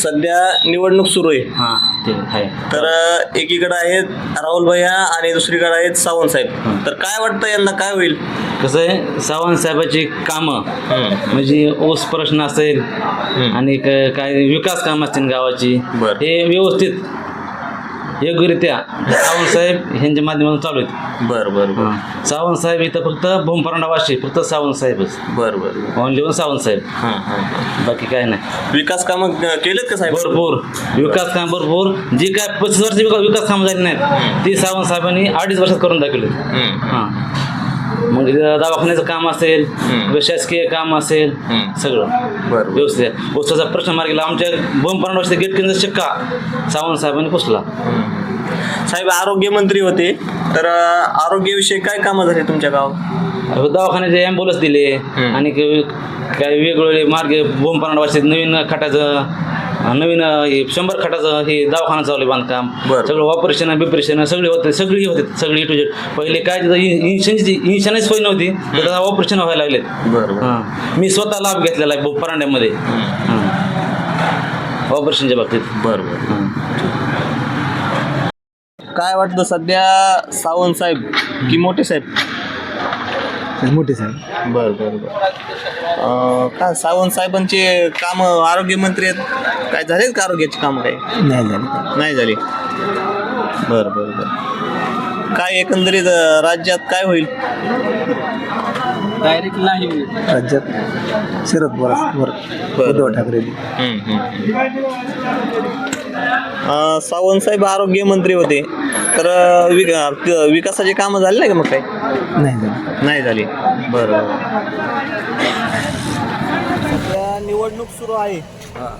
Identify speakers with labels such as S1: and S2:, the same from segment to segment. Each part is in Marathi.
S1: सध्या निवडणूक सुरू आहे.
S2: हां ते आहे.
S1: तर अ, एकीकडे आहेत राहुल भैया आणि दुसरीकडे आहेत सावंत साहेब. तर काय वाटतं यांना? काय होईल?
S2: कसं आहे सावंत साहेबाची कामं म्हणजे ओस प्रश्न असेल आणि क- काय विकास काम असतील गावाची
S1: बरं.
S2: हे व्यवस्थित योग्यरित्या सावंत साहेब यांच्या माध्यमातून चालू आहेत.
S1: बरं बरं बरं.
S2: हां. सावंत साहेब इथं फक्त भूमपरांडा वाशी फक्त सावंत साहेबच
S1: बरं बरं
S2: ओनली वन सावंत साहेब.
S1: हां हां
S2: बाकी काय नाही.
S1: विकास कामं अ, केलेत का साहेब?
S2: भरपूर. विकास काम भरपूर. जी काय पस्तीस वर्ष विकास विकास कामं झाली नाहीत ती सावंत साहेबांनी अडीच वर्षात करून दाखवली.
S1: हम्म.
S2: हां. मग दवाखान्याचं काम असेल. प्रशासकीय काम असेल. सगळं. व्यवस्थित आहे. उसाचा प्रश्न मार्गीला आमच्या बंद वर्ष गेट केंद्र शिक्का. सावंत साहेबांनी पुसला.
S1: साहेब आरोग्य मंत्री होते. तर आरोग्याविषयी काय कामं झाली तुमच्या गावात?
S2: दवाखान्याचे ॲम्ब्युलन्स दिले. आणि काही वेगवेगळे मार्ग बोंबपरांडा वाशीत नवीन खटाचं नवीन हे शंभर खटाचं हे दवाखाना चालू आहे बांधकाम.
S1: बरं.
S2: सगळं ऑपरेशन बिपरेशन सगळे होते सगळी होते सगळी टू पहिले काय तिथं इन्शुरन्सची इन्शुरन्स सोय नव्हती तर ऑपरेशन व्हायला लागलेत.
S1: बरं
S2: हां. मी स्वतः लाभ घेतलेला आहे परांड्यामध्ये. हां. ऑपरेशनच्या बाबतीत.
S1: बरं बरं. काय वाटतं सध्या सावंत साहेब की मोठे साहेब?
S3: मोठे साहेब.
S1: बरं बरं बरं. अं, काय सावंत साहेबांचे काम आरोग्य मंत्री आहेत? काय झालेत का आरोग्याची कामं काय
S3: नाही झाले.
S1: नाही झाली. बरं बरं बरं. काय एकंदरीत अं, राज्यात काय होईल?
S2: डायरेक्ट नाही
S3: राज्यात शरद पवार उद्धव ठाकरे
S1: साहेब आरोग्य मंत्री होते. तर विक- विकासाचे कामं झाले नाही का मग काय
S3: नाही झाले.
S1: नाही झाली. बरं सध्या निवडणूक सुरू आहे.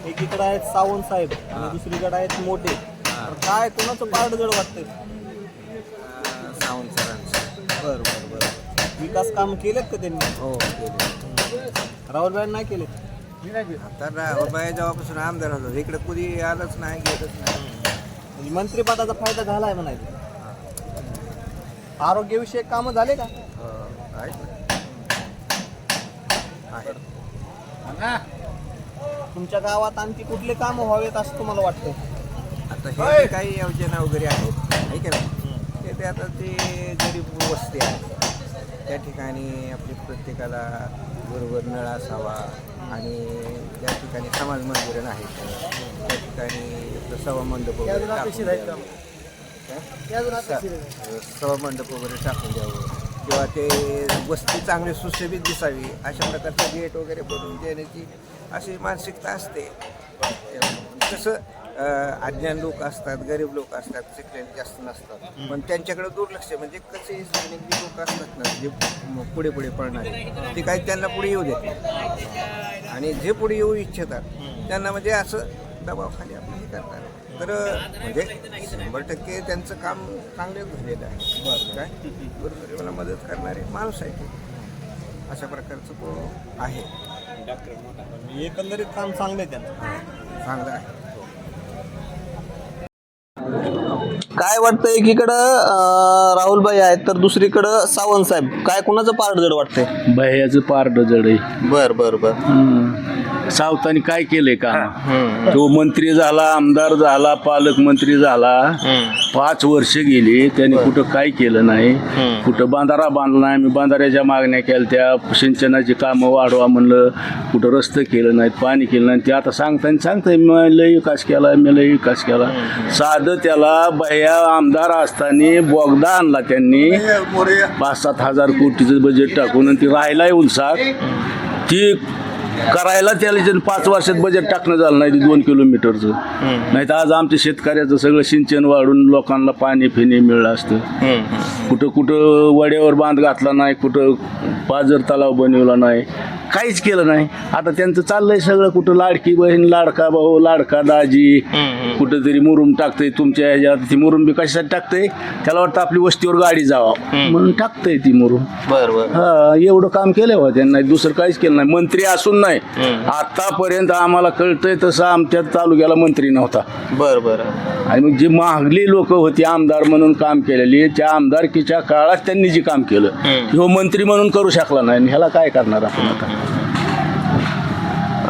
S1: एकीकडे आहेत सावंत साहेब आणि दुसरीकडे आहेत मोठे. तर काय कोणाचं पारड जड वाटतंय?
S3: सावंत सरांचं.
S1: बरं बरं बरं. विकास काम केलेत का त्यांनी?
S3: हो
S1: राहुल भाई नाही केले
S3: राहुलबाई जेव्हापासून आमदार होतो इकडे कुणी आलंच नाही गेलंच नाही.
S1: म्हणजे मंत्रिपदाचा फायदा झालाय म्हणायचं. आरोग्यविषयक कामं झाले का?
S3: हो,
S1: तुमच्या गावात आणखी कुठले कामं व्हावेत असं तुम्हाला वाटतं
S3: आता हे काही योजना वगैरे आहेत आहे का नाही ते ते आता ते गरीब वस्ती आहे त्या ठिकाणी आपली प्रत्येकाला बरोबर नळ असावा आणि ज्या ठिकाणी समाज मंदिरं नाहीत त्या ठिकाणी सभा मंडप वगैरे टाकून सभा मंडप वगैरे टाकून द्यावं. किंवा ते वस्ती चांगली सुशोभित दिसावी अशा प्रकारचं गेट वगैरे बनवून देण्याची अशी मानसिकता असते. तसं अज्ञान लोक असतात गरीब लोक असतात शिकलेले जास्त नसतात. पण त्यांच्याकडे दुर्लक्ष म्हणजे कसे जे लोक असतात ना जे पुढे पुढे पळणारे ते काही त्यांना पुढे येऊ देत नाही. आणि जे पुढे येऊ इच्छितात त्यांना म्हणजे असं दबावाखाली आपलं हे करतात. तर म्हणजे शंभर टक्के त्यांचं काम चांगले झालेलं आहे. बरं. काय? गोरगरिबाला मदत करणारे माणूस आहे अशा प्रकारचं तो आहे.
S1: एकंदरीत काम चांगलं आहे त्यांचं.
S3: चांगला आहे.
S1: काय वाटतं एकीकडं राहुलबाई आहेत तर दुसरीकडं सावंत साहेब. काय कुणाचं पारड जड वाटतंय?
S4: बाह्याचं पारड जड आहे.
S1: बर बर बर.
S4: सावतानी काय केलंय का तो मंत्री झाला आमदार झाला पालकमंत्री झाला. पाच वर्ष गेली त्याने कुठं काय केलं नाही. कुठं बांधारा बांधला नाही मी बांधाऱ्याच्या मागण्या केल्या त्या सिंचनाची कामं वाढवा म्हणलं कुठं रस्ते केलं नाहीत पाणी केलं नाही. ते आता सांगताना सांगताय मी लय विकास केला मी लय विकास केला. साधं त्याला बाह्या आमदार असताना बोगदा आणला त्यांनी. पाच सात हजार कोटीचं बजेट टाकून आणि ती राहिलाय उलसाक ती करायला त्याला पाच वर्षात बजेट टाकणं झालं नाही दोन किलोमीटरचं नाही तर आज आमच्या शेतकऱ्याचं सगळं सिंचन वाढून लोकांना पाणी फिनी मिळलं असतं. कुठं कुठं वड्यावर बांध घातला नाही कुठं पाजर तलाव बनवला नाही काहीच केलं नाही. आता त्यांचं चाललंय सगळं कुठं लाडकी बहीण लाडका भाऊ लाडका दाजी कुठं तरी मुरुम टाकतंय तुमच्या ह्याच्यात ती मुरुम बी कशासाठी टाकतंय? त्याला वाटतं आपली वस्तीवर गाडी जावा. म्हणून टाकतंय ती मुरुम.
S1: बर बर.
S4: हा एवढं काम केलं हो त्यांना दुसरं काहीच केलं नाही. मंत्री असून नाही. आतापर्यंत आम्हाला कळतंय तसं आमच्या तालुक्याला मंत्री नव्हता.
S1: बर बर.
S4: आणि मग जी मागली लोक होती आमदार म्हणून काम केलेली त्या आमदारकीच्या काळात त्यांनी जे काम केलं ह्यो मंत्री म्हणून करू शकला नाही. आणि ह्याला काय करणार आपण आता?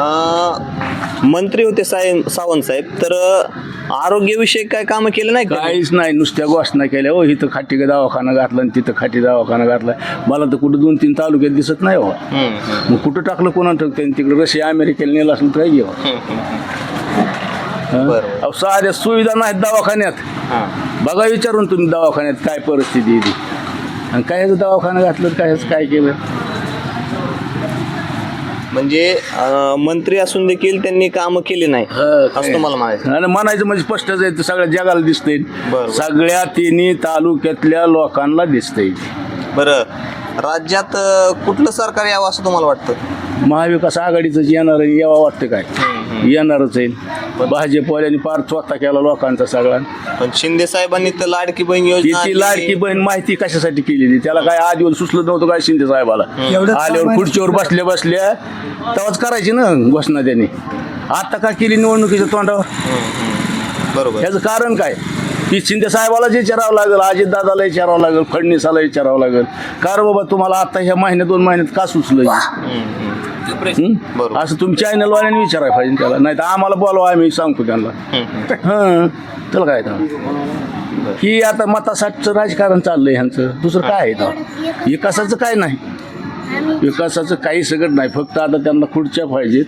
S1: अं, मंत्री होते साहेब सावंत साहेब. तर आरोग्यविषयक काय कामं केले नाही का?
S4: काहीच नाही नुसत्या घोषणा केल्या. हो इथं खाटी दवाखाना घातला आणि तिथं खाटी दवाखाना घातला. मला तर कुठं दोन तीन तालुक्यात दिसत नाही हो. मग कुठं टाकलं कोणा टाकतं तिकडे? रशिया अमेरिकेला नेलं असेल तर घेऊ. अहो, साध्या सुविधा नाहीत दवाखान्यात. बघा विचारून तुम्ही दवाखान्यात काय परिस्थिती आहे ती. आणि काय ह्याचं दवाखाना घातलं काय ह्याचं काय केलं?
S1: म्हणजे अं, मंत्री असून देखील त्यांनी कामं केली नाही असं तुम्हाला म्हणायचं
S4: आणि म्हणायचं म्हणजे स्पष्टच आहे ते सगळ्या जगाला दिसतंय.
S1: बरं.
S4: सगळ्या तिन्ही तालुक्यातल्या लोकांना दिसतंय.
S1: बरं. राज्यात अं, कुठलं सरकार यावं असं तुम्हाला वाटतं?
S4: महाविकास आघाडीचं येणार आहे यावं वाटतं काय? येणारच आहे. भाजपवाल्यांनी पार स्वतः केला लोकांचा सगळा.
S1: पण शिंदे साहेबांनी तर लाडकी बहीण योजना
S4: ती लाडकी बहीण माहिती कशासाठी केलेली? त्याला काय आदिवर सुचलं नव्हतं काय शिंदे साहेबाला? आल्यावर खुर्चीवर बसल्या बसल्या तेव्हाच करायची ना घोषणा त्यांनी. आता का केली निवडणुकीच्या तोंडावर?
S1: बरोबर.
S4: याचं कारण काय? की शिंदे साहेबालाच विचारावं लागेल अजितदादाला विचारावं लागेल फडणवीसाला विचारावं लागेल. का रे बाबा तुम्हाला आता ह्या महिन्यात दोन महिन्यात का सुचलं. असं तुमच्या चॅनलवाल्याने विचारायला पाहिजे त्याला. नाही तर आम्हाला बोलवा आम्ही सांगतो त्यांना. हं त्याला काय तर ही आता मतासाठचं राजकारण चाललंय ह्यांचं. दुसरं काय आहे तर विकासाचं काय नाही. विकासाचं काही सगळं नाही. फक्त आता त्यांना खुर्च्या पाहिजेत.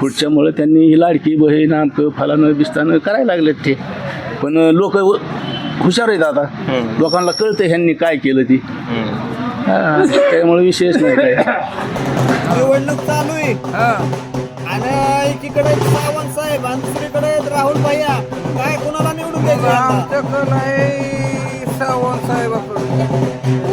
S4: खुर्च्यामुळे त्यांनी ही लाडकी बहीण आमकं फलानं बिस्तानं करायला लागलेत ते. पण लोक हुशार आहेत आता. लोकांना कळतं ह्यांनी काय केलं ती. हा, त्यामुळे विशेष नाही काय.
S1: निवडणूक चालू आहे. आणि एकीकडे सावंत साहेब आणि दुसरीकडे राहुल भैया. काय कोणाला निवडून द्यायचं?
S5: आमच्याकडं आहे सावंत साहेबाकडे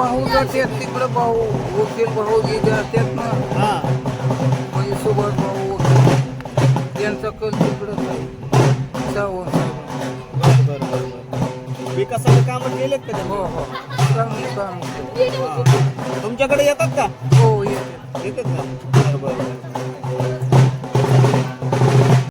S5: भाऊ जातात तिकडं भाऊ वकील भाऊ जे जातात ना.
S1: हा.
S5: म्हणजे सुभाष भाऊ वकील. त्यांचा कल तिकडं आहे. सावंत
S1: बर बर बर बर. विकासाचे कामं केलेत का
S5: हो
S1: त्यांनी?
S5: हो चांगली काम.
S1: तुमच्याकडे येतात का?
S5: हो येते.
S1: येतात का? बर बर.